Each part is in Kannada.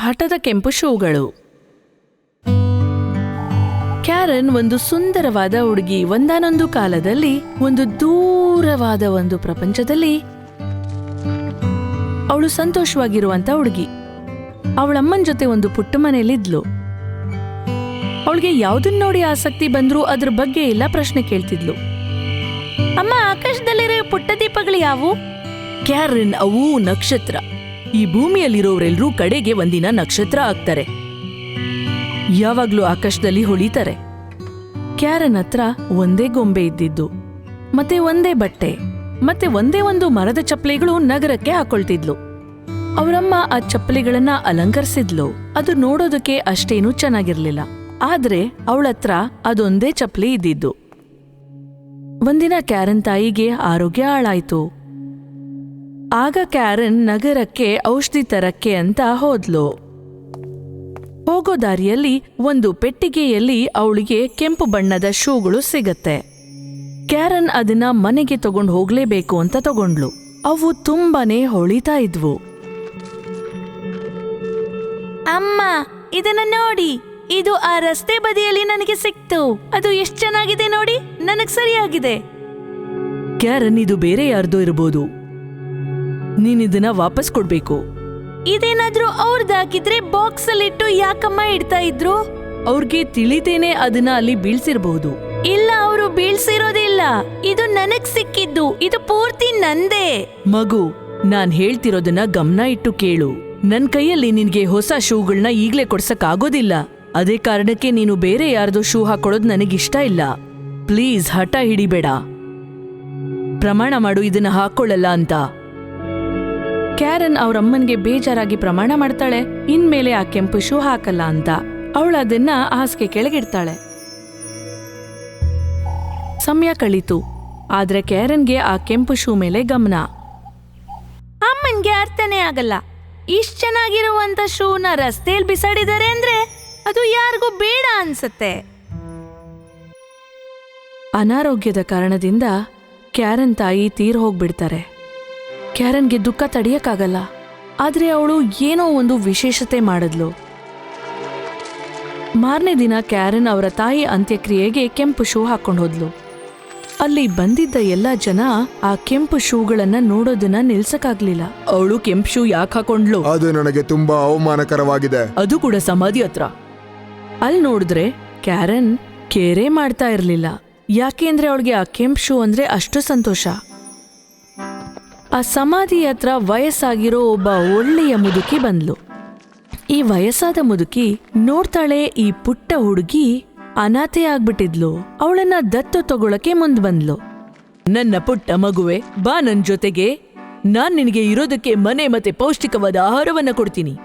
ಹಠದ ಕೆಂಪು ಶೂಗಳು. ಕ್ಯಾರನ್ ಒಂದು ಸುಂದರವಾದ ಹುಡುಗಿ. ಒಂದಾನೊಂದು ಕಾಲದಲ್ಲಿ ಒಂದು ದೂರವಾದ ಒಂದು ಪ್ರಪಂಚದಲ್ಲಿ ಅವಳು ಸಂತೋಷವಾಗಿರುವಂತ ಹುಡುಗಿ. ಅವಳಮ್ಮನ ಜೊತೆ ಒಂದು ಪುಟ್ಟ ಮನೆಯಲ್ಲಿದ್ಲು. ಅವಳಿಗೆ ಯಾವ್ದನ್ನ ನೋಡಿ ಆಸಕ್ತಿ ಬಂದರೂ ಅದ್ರ ಬಗ್ಗೆ ಎಲ್ಲ ಪ್ರಶ್ನೆ ಕೇಳ್ತಿದ್ಲು. ಅಮ್ಮ, ಆಕಾಶದಲ್ಲಿರೋ ಪುಟ್ಟ ದೀಪಗಳು ಯಾವುವು ಕ್ಯಾರನ್, ಅವು ನಕ್ಷತ್ರ. ಈ ಭೂಮಿಯಲ್ಲಿರೋರೆಲ್ರೂ ಕಡೆಗೆ ಒಂದಿನ ನಕ್ಷತ್ರ ಆಗ್ತಾರೆ ಯಾವಾಗ್ಲೂ ಆಕಾಶದಲ್ಲಿ ಹೊಳಿತಾರೆ. ಕ್ಯಾರನ್ ಹತ್ರ ಒಂದೇ ಗೊಂಬೆ ಇದ್ದಿದ್ದು, ಮತ್ತೆ ಒಂದೇ ಬಟ್ಟೆ, ಮತ್ತೆ ಒಂದೇ ಒಂದು ಮರದ ಚಪ್ಪಲಿಗಳು ನಗರಕ್ಕೆ ಹಾಕೊಳ್ತಿದ್ಲು. ಅವರಮ್ಮ ಆ ಚಪ್ಪಲಿಗಳನ್ನ ಅಲಂಕರಿಸಿದ್ಲು, ಅದು ನೋಡೋದಕ್ಕೆ ಅಷ್ಟೇನೂ ಚೆನ್ನಾಗಿರ್ಲಿಲ್ಲ. ಆದ್ರೆ ಅವಳತ್ರ ಅದೊಂದೇ ಚಪ್ಪಲಿ ಇದ್ದಿದ್ದು. ಒಂದಿನ ಕ್ಯಾರನ್ ತಾಯಿಗೆ ಆರೋಗ್ಯ ಹಾಳಾಯ್ತು. ಆಗ ಕ್ಯಾರನ್ ನಗರಕ್ಕೆ ಔಷಧಿ ತರಕ್ಕೆ ಅಂತ ಹೋದ್ಲು. ಹೋಗೋ ದಾರಿಯಲ್ಲಿ ಒಂದು ಪೆಟ್ಟಿಗೆಯಲ್ಲಿ ಅವಳಿಗೆ ಕೆಂಪು ಬಣ್ಣದ ಶೂಗಳು ಸಿಗತ್ತೆ. ಕ್ಯಾರನ್ ಅದನ್ನ ಮನೆಗೆ ತಗೊಂಡು ಹೋಗ್ಲೇಬೇಕು ಅಂತ ತಗೊಂಡ್ಲು ಅವು ತುಂಬಾನೇ ಹೊಳಿತಾ ಇದ್ವು. ಅಮ್ಮ ಇದನ್ನ ನೋಡಿ. ಇದು ಆ ರಸ್ತೆ ಬದಿಯಲ್ಲಿ ನನಗೆ ಸಿಕ್ತು. ಅದು ಎಷ್ಟು ಚೆನ್ನಾಗಿದೆ ನೋಡಿ. ನನಗ್ ಸರಿಯಾಗಿದೆ. ಕ್ಯಾರನ್ ಇದು ಬೇರೆ ಯಾರ್ದೋ ಇರಬಹುದು ನೀನಿದನ್ನ ವಾಪಸ್ ಕೊಡ್ಬೇಕು. ಇದೇನಾದ್ರೂ ಅವ್ರದ್ದಾಗಿದ್ರೆ ಬಾಕ್ಸ್ ಅಲ್ಲಿಟ್ಟು ಯಾಕಮ್ಮ ಇಡ್ತಾ ಇದ್ರು? ಅವ್ರಿಗೆ ತಿಳಿತೇನೆ ಅದನ್ನ ಅಲ್ಲಿ ಬೀಳ್ಸಿರ್ಬಹುದು ಇಲ್ಲ ಅವರು ಬೀಳ್ಸಿರೋದಿಲ್ಲ. ಇದು ನನಗ್ ಸಿಕ್ಕಿದ್ದು. ಇದು ಪೂರ್ತಿ ನಂದೇ. ಮಗು ನಾನ್ ಹೇಳ್ತಿರೋದನ್ನ ಗಮನ ಇಟ್ಟು ಕೇಳು. ನನ್ ಕೈಯಲ್ಲಿ ನಿನ್ಗೆ ಹೊಸ ಶೂಗಳನ್ನ ಈಗ್ಲೇ ಕೊಡ್ಸಕ್ ಆಗೋದಿಲ್ಲ ಅದೇ ಕಾರಣಕ್ಕೆ ನೀನು ಬೇರೆ ಯಾರ್ದೋ ಶೂ ಹಾಕೊಳ್ಳೋದು ನನಗಿಷ್ಟ ಇಲ್ಲ. ಪ್ಲೀಸ್ ಹಠ ಹಿಡಿಬೇಡ. ಪ್ರಮಾಣ ಮಾಡು ಇದನ್ನ ಹಾಕೊಳ್ಳಲ್ಲ ಅಂತ. ಕ್ಯಾರನ್ ಅವರಮ್ಮನ್ಗೆ ಬೇಜಾರಾಗಿ ಪ್ರಮಾಣ ಮಾಡ್ತಾಳೆ ಇನ್ಮೇಲೆ ಆ ಕೆಂಪು ಶೂ ಹಾಕಲ್ಲ ಅಂತ. ಅವಳು ಅದನ್ನ ಹಾಸಿಗೆ ಕೆಳಗಿಡ್ತಾಳೆ. ಸಮಯ ಕಳೀತು. ಆದ್ರೆ ಕ್ಯಾರನ್ಗೆ ಆ ಕೆಂಪು ಶೂ ಮೇಲೆ ಗಮನ. ಅಮ್ಮನ್ಗೆ ಅರ್ಥನೇ ಆಗಲ್ಲ. ಇಷ್ಟ ಚೆನ್ನಾಗಿರುವಂತ ಶೂನ ರಸ್ತೆಯಲ್ಲಿ ಬಿಸಾಡಿದ್ದಾರೆ ಅಂದ್ರೆ ಅದು ಯಾರಿಗೂ ಬೇಡ ಅನ್ಸತ್ತೆ. ಅನಾರೋಗ್ಯದ ಕಾರಣದಿಂದ ಕ್ಯಾರನ್ ತಾಯಿ ತೀರ್ ಹೋಗ್ಬಿಡ್ತಾರೆ. ಕ್ಯಾರನ್ಗೆ ದುಃಖ ತಡೆಯಕ್ಕಾಗಲ್ಲ. ಆದ್ರೆ ಅವಳು ಏನೋ ಒಂದು ವಿಶೇಷತೆ ಮಾಡಿದ್ಲು. ಮಾರನೇ ದಿನ ಕ್ಯಾರನ್ ಅವರ ತಾಯಿ ಅಂತ್ಯಕ್ರಿಯೆಗೆ ಕೆಂಪು ಶೂ ಹಾಕೊಂಡು ಹೋದ್ಲು. ಅಲ್ಲಿ ಬಂದಿದ್ದ ಎಲ್ಲ ಜನ ಆ ಕೆಂಪು ಶೂಗಳನ್ನ ನೋಡೋದನ್ನ ನಿಲ್ಸಕ್ಕಾಗ್ಲಿಲ್ಲ. ಅವಳು ಕೆಂಪು ಶೂ ಯಾಕೆ ಹಾಕೊಂಡ್ಲು ಅದು ನನಗೆ ತುಂಬಾ ಅವಮಾನಕರವಾಗಿದೆ. ಅದು ಕೂಡ ಸಮಾಧಿ ಹತ್ರ. ಅಲ್ಲಿ ನೋಡಿದ್ರೆ ಕ್ಯಾರನ್ ಕೇರೆ ಮಾಡ್ತಾ ಇರ್ಲಿಲ್ಲ. ಯಾಕೆಂದ್ರೆ ಅವಳಿಗೆ ಆ ಕೆಂಪು ಶೂ ಅಂದ್ರೆ ಅಷ್ಟು ಸಂತೋಷ. ಆ ಸಮಾಧಿ ಹತ್ರ ವಯಸ್ಸಾಗಿರೋ ಒಬ್ಬ ಒಳ್ಳೆಯ ಮುದುಕಿ ಬಂದ್ಲು. ಈ ವಯಸ್ಸಾದ ಮುದುಕಿ ನೋಡ್ತಾಳೆ ಈ ಪುಟ್ಟ ಹುಡುಗಿ ಅನಾಥೆ ಆಗ್ಬಿಟ್ಟಿದ್ಲು. ಅವಳನ್ನ ದತ್ತು ತಗೊಳಕ್ಕೆ ಮುಂದ್ ಬಂದ್ಲು. ನನ್ನ ಪುಟ್ಟ ಮಗುವೆ, ಬಾ ನನ್ ಜೊತೆಗೆ. ನಾನ್ ನಿನಗೆ ಇರೋದಕ್ಕೆ ಮನೆ ಮತ್ತೆ ಪೌಷ್ಟಿಕವಾದ ಆಹಾರವನ್ನ ಕೊಡ್ತೀನಿ.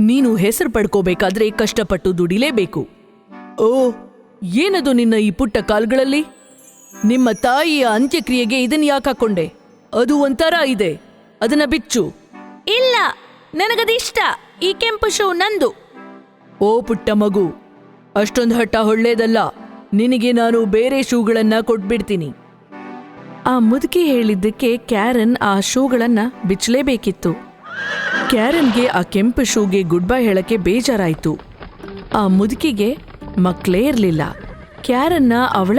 ನೀನು ಹೆಸರು ಪಡ್ಕೋಬೇಕಾದ್ರೆ ಕಷ್ಟಪಟ್ಟು ದುಡಿಲೇಬೇಕು. ಓ, ಏನದು ನಿನ್ನ ಈ ಪುಟ್ಟ ಕಾಲ್ಗಳಲ್ಲಿ? ನಿಮ್ಮ ತಾಯಿಯ ಅಂತ್ಯಕ್ರಿಯೆಗೆ ಇದನ್ ಯಾಕೆ ಹಾಕೊಂಡೆ? ಅದು ಒಂಥರ ಇದೆ. ಅದನ್ನ ಬಿಚ್ಚು. ಇಲ್ಲ ನನಗದಿಷ್ಟ. ಈ ಕೆಂಪು ಶೂ ನಂದು. ಓ ಪುಟ್ಟ ಮಗು ಅಷ್ಟೊಂದು ಹಠ ಒಳ್ಳೇದಲ್ಲ. ನಿನಗೆ ನಾನು ಬೇರೆ ಶೂಗಳನ್ನ ಕೊಟ್ಬಿಡ್ತೀನಿ. ಆ ಮುದುಕಿ ಹೇಳಿದ್ದಕ್ಕೆ ಕ್ಯಾರನ್ ಆ ಶೂಗಳನ್ನ ಬಿಚ್ಚಲೇಬೇಕಿತ್ತು. ಕ್ಯಾರನ್ಗೆ ಆ ಕೆಂಪು ಶೂಗೆ ಗುಡ್ ಬೈ ಹೇಳಕ್ಕೆ ಬೇಜಾರಾಯ್ತು. ಆ ಮುದುಕಿಗೆ ಮಕ್ಕಳೇ ಇರಲಿಲ್ಲ. ಕ್ಯಾರನ್ನ ಅವಳ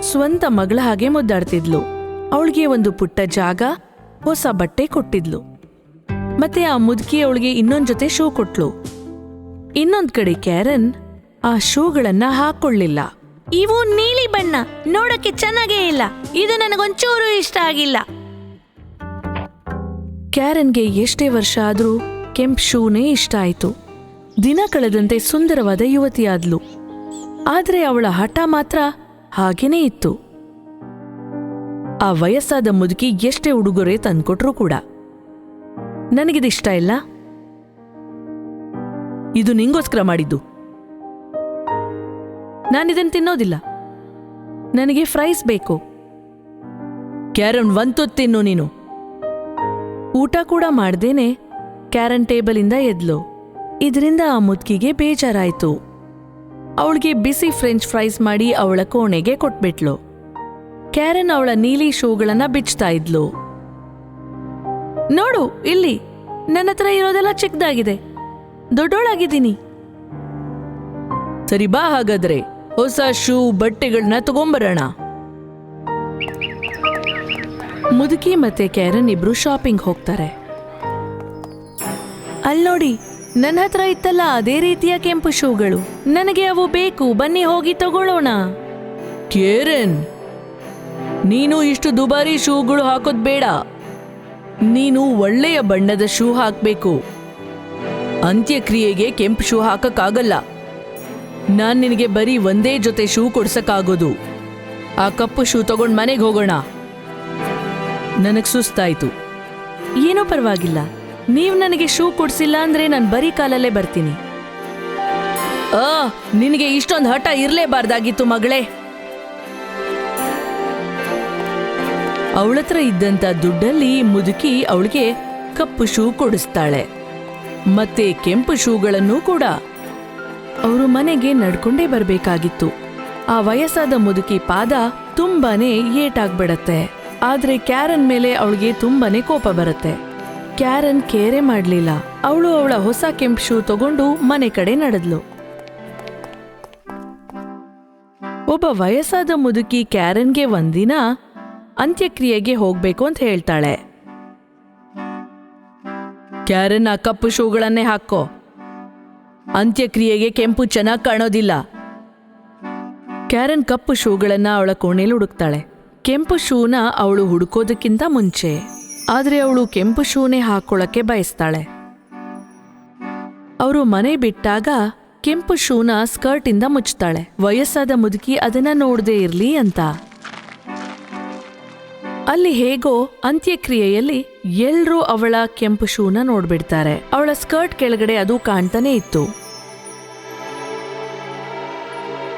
ಸ್ವಂತ ಮಗಳ ಹಾಗೆ ಮುದ್ದಾಡ್ತಿದ್ಲು. ಅವಳಿಗೆ ಒಂದು ಪುಟ್ಟ ಜಾಗ, ಹೊಸ ಬಟ್ಟೆ ಕೊಟ್ಟಿದ್ಲು. ಮತ್ತೆ ಆ ಮುದುಕಿ ಅವಳಿಗೆ ಇನ್ನೊಂದ್ ಜೊತೆ ಶೂ ಕೊಟ್ಲು. ಇನ್ನೊಂದ್ ಕಡೆ ಕ್ಯಾರನ್ ಆ ಶೂಗಳನ್ನ ಹಾಕೊಳ್ಳಿಲ್ಲ. ಇವು ನೀಲಿ ಬಣ್ಣ ನೋಡಕ್ಕೆ ಚೆನ್ನಾಗೇ ಇಲ್ಲ. ಇದು ನನಗೊಂಚೂರು ಇಷ್ಟ ಆಗಿಲ್ಲ. ಕ್ಯಾರನ್ಗೆ ಎಷ್ಟೇ ವರ್ಷ ಆದ್ರೂ ಕೆಂಪ್ ಶೂನೇ ಇಷ್ಟ ಆಯ್ತು. ದಿನ ಕಳೆದಂತೆ ಸುಂದರವಾದ ಯುವತಿಯಾದ್ಲು. ಆದ್ರೆ ಅವಳ ಹಠ ಮಾತ್ರ ಹಾಗೇನೇ ಇತ್ತು. ಆ ವಯಸ್ಸಾದ ಮುದುಕಿ ಎಷ್ಟೇ ಉಡುಗೊರೆ ತಂದ್ಕೊಟ್ರೂ ಕೂಡ. ನನಗಿದಿಷ್ಟ ಇಲ್ಲ? ಇದು ನಿಂಗೋಸ್ಕರ ಮಾಡಿದ್ದು. ನಾನಿದನ್ ತಿನ್ನೋದಿಲ್ಲ. ನನಗೆ ಫ್ರೈಸ್ ಬೇಕು. ಕ್ಯಾರನ್ ಒಂದ್ ತಿನ್ನು ನೀನು. ಊಟ ಕೂಡ ಮಾಡ್ದೇನೆ ಕ್ಯಾರನ್ ಟೇಬಲಿಂದ ಎದ್ಲು. ಇದರಿಂದ ಆ ಮುದ್ಕಿಗೆ ಬೇಜಾರಾಯ್ತು. ಅವಳಿಗೆ ಬಿಸಿ ಫ್ರೆಂಚ್ ಫ್ರೈಸ್ ಮಾಡಿ ಅವಳ ಕೋಣೆಗೆ ಕೊಟ್ಬಿಟ್ಲು. ಕ್ಯಾರನ್ ಅವಳ ನೀಲಿ ಶೂಗಳನ್ನ ಬಿಚ್ತಾ ಇದ್ಲು. ನೋಡು, ಇಲ್ಲಿ, ನನ್ನ ಹತ್ರ ಇರೋದೆಲ್ಲ ಚಿಕ್ಕದಾಗಿದೆ. ದೊಡ್ಡೋಳಾಗಿದ್ದೀನಿ. ಸರಿ, ಬಾ ಹಾಗಾದ್ರೆ. ಹೊಸ ಶೂ ಬಟ್ಟೆಗಳನ್ನ ತಗೊಂಬರೋಣ. ಮುದುಕಿ ಮತ್ತೆ ಕ್ಯಾರನ್ ಇಬ್ರು ಶಾಪಿಂಗ್ ಹೋಗ್ತಾರೆ. ಅಲ್ ನೋಡಿ ನನ್ನ ಹತ್ರ ಇತ್ತಲ್ಲ ಅದೇ ರೀತಿಯ ಕೆಂಪು ಶೂಗಳು. ನನಗೆ ಅವು ಬೇಕು, ಬನ್ನಿ ಹೋಗಿ ತಗೊಳ್ಳೋಣ. ಕೇರನ್ ನೀನು ಇಷ್ಟು ದುಬಾರಿ ಶೂಗಳು ಹಾಕೋದ್ ಬೇಡ. ನೀನು ಒಳ್ಳೆಯ ಬಣ್ಣದ ಶೂ ಹಾಕ್ಬೇಕು. ಅಂತ್ಯಕ್ರಿಯೆಗೆ ಕೆಂಪು ಶೂ ಹಾಕಕ್ಕಾಗಲ್ಲ. ನಾನ್ ನಿನಗೆ ಬರೀ ಒಂದೇ ಜೊತೆ ಶೂ ಕೊಡ್ಸಕ್ಕಾಗೋದು. ಆ ಕಪ್ಪು ಶೂ ತಗೊಂಡ್ ಮನೆಗೆ ಹೋಗೋಣ. ನನಗ್ ಸುಸ್ತಾಯ್ತು. ಏನೂ ಪರವಾಗಿಲ್ಲ. ನೀವ್ ನನಗೆ ಶೂ ಕೊಡ್ಸಿಲ್ಲ ಅಂದ್ರೆ ನಾನು ಬರೀ ಕಾಲಲ್ಲೇ ಬರ್ತೀನಿ. ಆ ನಿನಗೆ ಇಷ್ಟೊಂದು ಹಠ ಇರ್ಲೇಬಾರ್ದಾಗಿತ್ತು ಮಗಳೇ. ಅವಳತ್ರ ಇದ್ದಂತ ದುಡ್ಡಲ್ಲಿ ಮುದುಕಿ ಅವಳಿಗೆ ಕಪ್ಪು ಶೂ ಕೊಡಿಸ್ತಾಳೆ. ಮತ್ತೆ ಕೆಂಪು ಶೂಗಳನ್ನು ಕೂಡ. ಅವರು ಮನೆಗೆ ನಡ್ಕೊಂಡೇ ಬರಬೇಕಾಗಿತ್ತು. ಆ ವಯಸ್ಸಾದ ಮುದುಕಿ ಪಾದ ತುಂಬಾನೇ ಏಟಾಗ್ಬಿಡತ್ತೆ. ಆದ್ರೆ ಕ್ಯಾರನ್ ಮೇಲೆ ಅವಳಿಗೆ ತುಂಬಾನೇ ಕೋಪ ಬರುತ್ತೆ. ಕ್ಯಾರನ್ ಕೇರೆ ಮಾಡಲಿಲ್ಲ. ಅವಳು ಅವಳ ಹೊಸ ಕೆಂಪು ಶೂ ತಗೊಂಡು ಮನೆ ಕಡೆ ನಡೆದ್ಲು. ಒಬ್ಬ ವಯಸ್ಸಾದ ಮುದುಕಿ ಕ್ಯಾರನ್ಗೆ ಒಂದಿನ ಅಂತ್ಯಕ್ರಿಯೆಗೆ ಹೋಗ್ಬೇಕು ಅಂತ ಹೇಳ್ತಾಳೆ. ಕ್ಯಾರನ್ ಆ ಕಪ್ಪು ಶೂಗಳನ್ನೇ ಹಾಕೋ. ಅಂತ್ಯಕ್ರಿಯೆಗೆ ಕೆಂಪು ಚೆನ್ನಾಗಿ ಕಾಣೋದಿಲ್ಲ. ಕ್ಯಾರನ್ ಕಪ್ಪು ಶೂಗಳನ್ನ ಅವಳ ಕೋಣೆಯಲ್ಲಿ ಹುಡುಕ್ತಾಳೆ. ಕೆಂಪು ಶೂನ ಅವಳು ಹುಡುಕೋದಕ್ಕಿಂತ ಮುಂಚೆ. ಆದ್ರೆ ಅವಳು ಕೆಂಪು ಶೂನೇ ಹಾಕೊಳ್ಳಕ್ಕೆ ಬಯಸ್ತಾಳೆ. ಅವರು ಮನೆ ಬಿಟ್ಟಾಗ ಕೆಂಪು ಶೂನ ಸ್ಕರ್ಟ್ ಇಂದ ಮುಚ್ತಾಳೆ. ವಯಸ್ಸಾದ ಮುದುಕಿ ಅದನ್ನ ನೋಡದೇ ಇರ್ಲಿ ಅಂತ. ಅಲ್ಲಿ ಹೇಗೋ ಅಂತ್ಯಕ್ರಿಯೆಯಲ್ಲಿ ಎಲ್ರೂ ಅವಳ ಕೆಂಪು ಶೂನ ನೋಡ್ಬಿಡ್ತಾರೆ. ಅವಳ ಸ್ಕರ್ಟ್ ಕೆಳಗಡೆ ಅದು ಕಾಣ್ತಾನೆ ಇತ್ತು.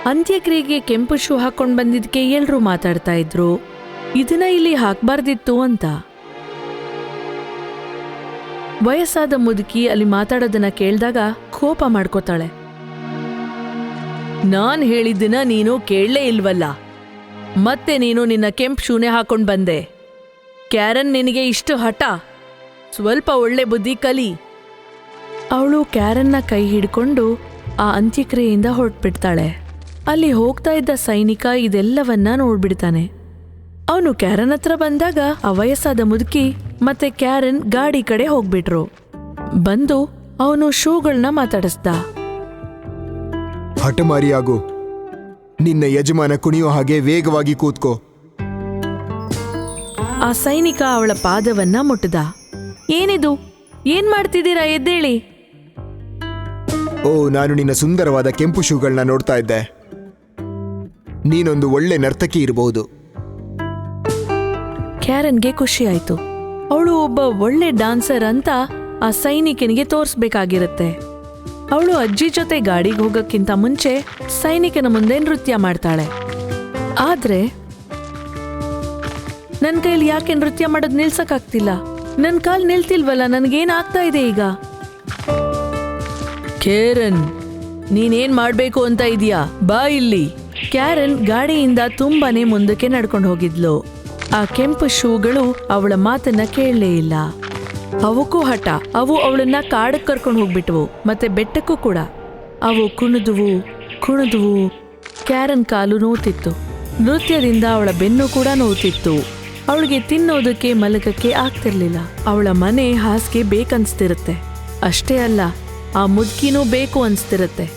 ಅಂತ್ಯಕ್ರಿಯೆಗೆ ಕೆಂಪು ಶೂ ಹಾಕೊಂಡ್ ಬಂದಿದ್ಕೆ ಎಲ್ರೂ ಮಾತಾಡ್ತಾ ಇದ್ರು. ಇದನ್ನ ಇಲ್ಲಿ ಹಾಕ್ಬಾರ್ದಿತ್ತು ಅಂತ. ವಯಸ್ಸಾದ ಮುದುಕಿ ಅಲ್ಲಿ ಮಾತಾಡೋದನ್ನ ಕೇಳಿದಾಗ ಕೋಪ ಮಾಡ್ಕೋತಾಳೆ. ನಾನ್ ಹೇಳಿದ್ದನ್ನ ನೀನು ಕೇಳಲೇ ಇಲ್ವಲ್ಲ? ಮತ್ತೆ ನೀನು ನಿನ್ನ ಕೆಂಪು ಶೂನೆ ಹಾಕೊಂಡು ಬಂದೆ. ಕ್ಯಾರನ್ ನಿನಗೆ ಇಷ್ಟು ಹಠ? ಸ್ವಲ್ಪ ಒಳ್ಳೆ ಬುದ್ಧಿ ಕಲಿ. ಅವಳು ಕ್ಯಾರನ್ನ ಕೈ ಹಿಡ್ಕೊಂಡು ಆ ಅಂತ್ಯಕ್ರಿಯೆಯಿಂದ ಹೊರಟ್ಬಿಡ್ತಾಳೆ. ಅಲ್ಲಿ ಹೋಗ್ತಾ ಇದ್ದ ಸೈನಿಕ ಇದೆಲ್ಲವನ್ನ ನೋಡ್ಬಿಡ್ತಾನೆ. ಅವನು ಕ್ಯಾರನ್ ಹತ್ರ ಬಂದಾಗ ಆ ವಯಸ್ಸಾದ ಮುದುಕಿ ಮತ್ತೆ ಕ್ಯಾರನ್ ಗಾಡಿ ಕಡೆ ಹೋಗ್ಬಿಟ್ರು. ಬಂದು ಅವನು ಶೂಗಳನ್ನ ಮಾತಾಡಿಸ್ದ. ಹಠಮಾರಿಯಾಗು. ನಿನ್ನ ಯಜಮಾನ ಕುಣಿಯೋ ಹಾಗೆ ವೇಗವಾಗಿ ಕೂತ್ಕೋ. ಆ ಸೈನಿಕ ಅವಳ ಪಾದವನ್ನ ಮುಟ್ಟದ. ಏನಿದು? ಏನ್ ಮಾಡ್ತಿದ್ದೀರಾ ಎದ್ದೇಳಿ? ಓ ನಾನು ನಿನ್ನ ಸುಂದರವಾದ ಕೆಂಪು ಶೂಗಳನ್ನ ನೋಡ್ತಾ ಇದ್ದೆ. ನೀನೊಂದು ಒಳ್ಳೆ ನರ್ತಕಿ ಇರಬಹುದು ಕ್ಯಾರನ್ಗೆ ಖುಷಿ ಆಯ್ತು ಅವಳು ಒಬ್ಬ ಒಳ್ಳೆ ಡಾನ್ಸರ್ ಅಂತ ಆ ಸೈನಿಕನಿಗೆ ತೋರಿಸ್ಬೇಕಾಗಿರುತ್ತೆ. ಅವಳು ಅಜ್ಜಿ ಜೊತೆ ಗಾಡಿಗೆ ಹೋಗಕ್ಕಿಂತ ಮುಂಚೆ ಸೈನಿಕನ ಮುಂದೆ ನೃತ್ಯ ಮಾಡ್ತಾಳೆ. ಆದ್ರೆ ನನ್ ಕೈಲಿ ಯಾಕೆ ನೃತ್ಯ ಮಾಡೋದ್ ನಿಲ್ಸಕ್ಕಾಗ್ತಿಲ್ಲ? ನನ್ ಕಾಲ್ ನಿಲ್ತಿಲ್ವಲ್ಲ, ನನ್ಗೇನ್ ಆಗ್ತಾ ಇದೆ ಈಗ? ಕೇರನ್, ನೀನೇನ್ ಮಾಡ್ಬೇಕು ಅಂತ ಇದೀಯಾ? ಬಾ ಇಲ್ಲಿ. ಕ್ಯಾರನ್ ಗಾಡಿಯಿಂದ ತುಂಬಾನೇ ಮುಂದಕ್ಕೆ ನಡ್ಕೊಂಡು ಹೋಗಿದ್ಲು. ಆ ಕೆಂಪು ಶೂಗಳು ಅವಳ ಮಾತನ್ನ ಕೇಳಲೇ ಇಲ್ಲ. ಅವಕ್ಕೂ ಹಠ, ಅವು ಅವಳನ್ನ ಕಾಡಕ್ಕೆ ಕರ್ಕೊಂಡು ಹೋಗ್ಬಿಟ್ವು, ಮತ್ತೆ ಬೆಟ್ಟಕ್ಕೂ ಕೂಡ. ಅವು ಕುಣಿದುವು ಕುಣಿದುವು ಕ್ಯಾರನ್ ಕಾಲು ನೋತಿತ್ತು. ನೃತ್ಯದಿಂದ ಅವಳ ಬೆನ್ನು ಕೂಡ ನೋತಿತ್ತು. ಅವಳಿಗೆ ತಿನ್ನೋದಕ್ಕೆ ಮಲಗಕ್ಕೆ ಆಗ್ತಿರ್ಲಿಲ್ಲ. ಅವಳ ಮನೆ ಹಾಸಿಗೆ ಬೇಕನ್ಸ್ತಿರುತ್ತೆ. ಅಷ್ಟೇ ಅಲ್ಲ, ಆ ಮುದ್ಕಿನೂ ಬೇಕು ಅನ್ಸ್ತಿರುತ್ತೆ.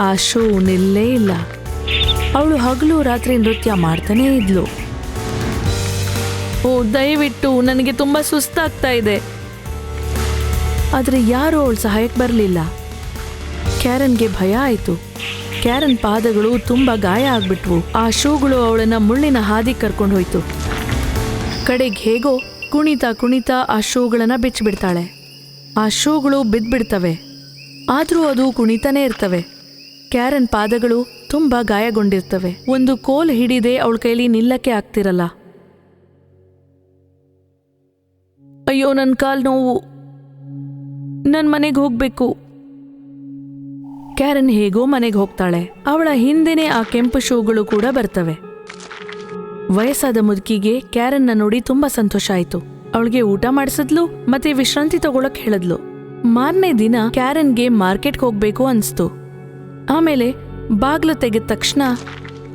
ಆ ಶೋ ನಿಲ್ಲೇ ಇಲ್ಲ. ಅವಳು ಹಗಲು ರಾತ್ರಿ ನೃತ್ಯ ಮಾಡ್ತಾನೇ ಇದ್ಲು. ಓ, ದಯವಿಟ್ಟು, ನನಗೆ ತುಂಬಾ ಸುಸ್ತಾಗ್ತಾ ಇದೆ. ಆದ್ರೆ ಯಾರು ಅವಳು ಸಹಾಯಕ್ಕೆ ಬರಲಿಲ್ಲ. ಕ್ಯಾರನ್ಗೆ ಭಯ ಆಯಿತು. ಕ್ಯಾರನ್ ಪಾದಗಳು ತುಂಬಾ ಗಾಯ ಆಗ್ಬಿಟ್ವು. ಆ ಶೂಗಳು ಅವಳನ್ನ ಮುಳ್ಳಿನ ಹಾದಿ ಕರ್ಕೊಂಡು ಹೋಯ್ತು. ಕಡೆಗೆ ಹೇಗೋ ಕುಣಿತಾ ಕುಣಿತಾ ಆ ಶೂಗಳನ್ನ ಬಿಚ್ಚಿಬಿಡ್ತಾಳೆ. ಆ ಶೂಗಳು ಬಿದ್ದ್ಬಿಡ್ತವೆ ಆದರೂ ಅದು ಕುಣಿತಾನೆ ಇರ್ತವೆ. ಕ್ಯಾರನ್ ಪಾದಗಳು ತುಂಬಾ ಗಾಯಗೊಂಡಿರ್ತವೆ. ಒಂದು ಕೋಲ್ ಹಿಡಿದೆ ಅವಳ ಕೈಲಿ ನಿಲ್ಲಕ್ಕೆ ಆಗ್ತಿರಲ್ಲ. ಅಯ್ಯೋ ನನ್ನ ಕಾಲು ನೋವು. ನನ್ ಮನೆಗೆ ಹೋಗ್ಬೇಕು. ಕ್ಯಾರನ್ ಹೇಗೋ ಮನೆಗೆ ಹೋಗ್ತಾಳೆ. ಅವಳ ಹಿಂದೆನೆ ಆ ಕೆಂಪು ಶೂಗಳು ಕೂಡ ಬರ್ತವೆ. ವಯಸ್ಸಾದ ಮುದುಕಿಗೆ ಕ್ಯಾರನ್ನ ನೋಡಿ ತುಂಬಾ ಸಂತೋಷ ಆಯ್ತು. ಅವಳಿಗೆ ಊಟ ಮಾಡಿಸಿದ್ಲು, ಮತ್ತೆ ವಿಶ್ರಾಂತಿ ತಗೊಳಕ್ ಹೇಳಿದ್ಲು. ಮಾರನೇ ದಿನ ಕ್ಯಾರನ್ಗೆ ಮಾರ್ಕೆಟ್ಗೆ ಹೋಗ್ಬೇಕು ಅನ್ಸ್ತು. ಆಮೇಲೆ ಬಾಗ್ಲು ತೆಗೆದ ತಕ್ಷಣ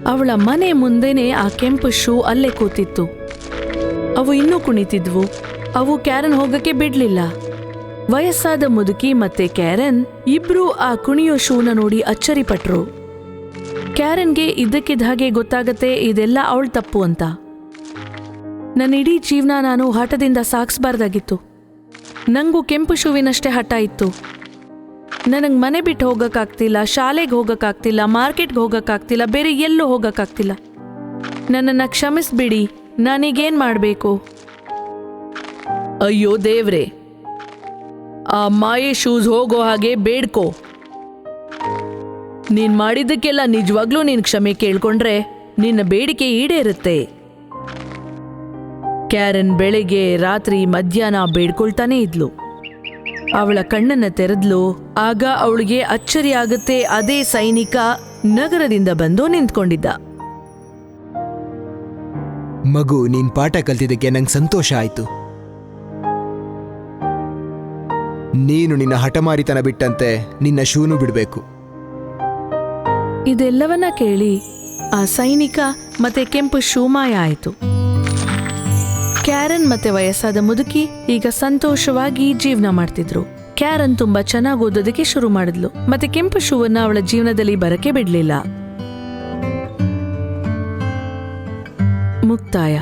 ಅವಳ ಮನೆ ಮುಂದೆನೆ ಆ ಕೆಂಪು ಶೂ ಅಲ್ಲೇ ಕೂತಿತ್ತು. ಅವು ಇನ್ನೂ ಕುಣಿತಿದ್ವು. ಅವು ಕ್ಯಾರನ್ ಹೋಗಕ್ಕೆ ಬಿಡ್ಲಿಲ್ಲ. ವಯಸ್ಸಾದ ಮುದುಕಿ ಮತ್ತೆ ಕ್ಯಾರನ್ ಇಬ್ರೂ ಆ ಕುಣಿಯೋ ಶೂನ ನೋಡಿ ಅಚ್ಚರಿಪಟ್ರು. ಕ್ಯಾರನ್ಗೆ ಇದ್ದಕ್ಕಿದ್ದ ಹಾಗೆ ಗೊತ್ತಾಗತ್ತೆ ಇದೆಲ್ಲ ಅವಳು ತಪ್ಪು ಅಂತ. ನನ್ನ ಇಡೀ ಜೀವನ ನಾನು ಹಠದಿಂದ ಸಾಗಿಸ್ಬಾರ್ದಾಗಿತ್ತು ನಂಗೂ ಕೆಂಪು ಶೂವಿನಷ್ಟೇ ಹಠ ಇತ್ತು. ನನಗೆ ಮನೆ ಬಿಟ್ಟು ಹೋಗೋಕ್ಕಾಗ್ತಿಲ್ಲ, ಶಾಲೆಗೆ ಹೋಗೋಕ್ಕಾಗ್ತಿಲ್ಲ, ಮಾರ್ಕೆಟ್ಗೆ ಹೋಗೋಕ್ಕಾಗ್ತಿಲ್ಲ, ಬೇರೆ ಎಲ್ಲೂ ಹೋಗೋಕ್ಕಾಗ್ತಿಲ್ಲ. ನನ್ನನ್ನು ಕ್ಷಮಿಸ್ಬಿಡಿ, ನಾನೀಗೇನು ಮಾಡಬೇಕು? ಅಯ್ಯೋ ದೇವ್ರೆ ಆ ಮಾಯೆ ಶೂಸ್ ಹೋಗೋ ಹಾಗೆ ಬೇಡ್ಕೊ. ನೀನ್ ಮಾಡಿದ್ದಕ್ಕೆಲ್ಲ ನಿಜವಾಗ್ಲೂ ನೀನ್ ಕ್ಷಮೆ ಕೇಳ್ಕೊಂಡ್ರೆ ನಿನ್ನ ಬೇಡಿಕೆ ಈಡೇರುತ್ತೆ. ಕ್ಯಾರನ್ ಬೆಳಿಗ್ಗೆ ರಾತ್ರಿ ಮಧ್ಯಾಹ್ನ ಬೇಡ್ಕೊಳ್ತಾನೆ ಇದ್ಲು. ಅವಳ ಕಣ್ಣನ್ನ ತೆರೆದ್ಲು, ಆಗ ಅವಳಿಗೆ ಅಚ್ಚರಿ ಆಗುತ್ತೆ ಅದೇ ಸೈನಿಕ ನಗರದಿಂದ ಬಂದು ನಿಂತ್ಕೊಂಡಿದ್ದ. ಮಗು, ನೀನ್ ಪಾಠ ಕಲ್ತಿದ್ದಕ್ಕೆ ನಂಗೆ ಸಂತೋಷ ಆಯ್ತು. ನೀನು ನಿನ್ನ ಹಠಮಾರಿತನ ಬಿಟ್ಟಂತೆ ನಿನ್ನ ಶೂನು ಬಿಡಬೇಕು. ಇದೆಲ್ಲವನ್ನ ಕೇಳಿ ಆ ಸೈನಿಕ ಮತ್ತೆ ಕೆಂಪು ಶೂಮಾಯ ಆಯಿತು. ಕ್ಯಾರನ್ ಮತ್ತೆ ವಯಸ್ಸಾದ ಮುದುಕಿ ಈಗ ಸಂತೋಷವಾಗಿ ಜೀವನ ಮಾಡ್ತಿದ್ರು. ಕ್ಯಾರನ್ ತುಂಬಾ ಚೆನ್ನಾಗಿ ಓದೋದಕ್ಕೆ ಶುರು ಮಾಡಿದ್ಲು. ಮತ್ತೆ ಕೆಂಪು ಶೂವನ್ನ ಅವಳ ಜೀವನದಲ್ಲಿ ಬರಕೆ ಬಿಡ್ಲಿಲ್ಲ. ಮುಕ್ತಾಯ.